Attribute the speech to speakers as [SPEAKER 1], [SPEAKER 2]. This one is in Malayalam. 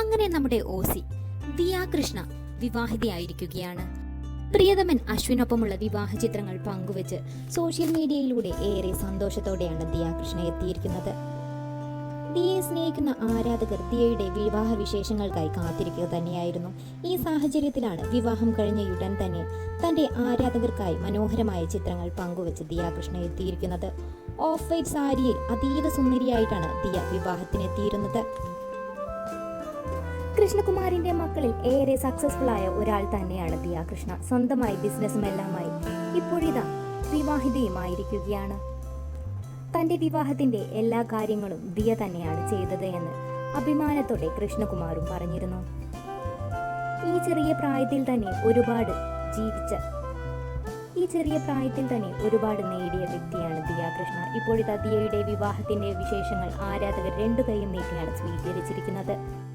[SPEAKER 1] അങ്ങനെ നമ്മുടെ ഓസി ദിയ കൃഷ്ണ വിവാഹിതയായിരിക്കുകയാണ്. പ്രിയതമൻ അശ്വിനൊപ്പമുള്ള വിവാഹ ചിത്രങ്ങൾ പങ്കുവച്ച് സോഷ്യൽ മീഡിയയിലൂടെ ഏറെ സന്തോഷത്തോടെയാണ് ദിയ കൃഷ്ണ എത്തിയിരിക്കുന്നത്. ദിയയെ സ്നേഹിക്കുന്ന ആരാധകർ ദിയയുടെ വിവാഹ വിശേഷങ്ങൾക്കായി കാത്തിരിക്കുക തന്നെയായിരുന്നു. ഈ സാഹചര്യത്തിലാണ് വിവാഹം കഴിഞ്ഞ ഉടൻ തന്നെ തന്റെ ആരാധകർക്കായി മനോഹരമായ ചിത്രങ്ങൾ പങ്കുവച്ച് ദിയ കൃഷ്ണ എത്തിയിരിക്കുന്നത്. ഓഫ് വൈറ്റ് സാരിയിൽ അതീവ സുന്ദരിയായിട്ടാണ് ദിയ വിവാഹത്തിനെത്തിയിരുന്നത്. കൃഷ്ണകുമാറിന്റെ മക്കളിൽ ഏറെ സക്സസ്ഫുൾ ആയ ഒരാൾ തന്നെയാണ് ദിയ കൃഷ്ണ സ്വന്തമായി ബിസിനസ്സും എല്ലാമായി ഇപ്പോഴിതാ വിവാഹിതയുമായിരിക്കുകയാണ്. തന്റെ വിവാഹത്തിന്റെ എല്ലാ കാര്യങ്ങളും ദിയ തന്നെയാണ് ചെയ്തത് എന്ന് അഭിമാനത്തോടെ കൃഷ്ണകുമാറും പറഞ്ഞിരുന്നു. ഈ ചെറിയ പ്രായത്തിൽ തന്നെ ഒരുപാട് ജീവിച്ച ഈ ചെറിയ പ്രായത്തിൽ തന്നെ ഒരുപാട് നേടിയ വ്യക്തിയാണ് ദിയ കൃഷ്ണ ഇപ്പോഴിതാ ദിയയുടെ വിവാഹത്തിന്റെ വിശേഷങ്ങൾ ആരാധകർ രണ്ടു കൈയും നീട്ടിയാണ് സ്വീകരിച്ചിരിക്കുന്നത്.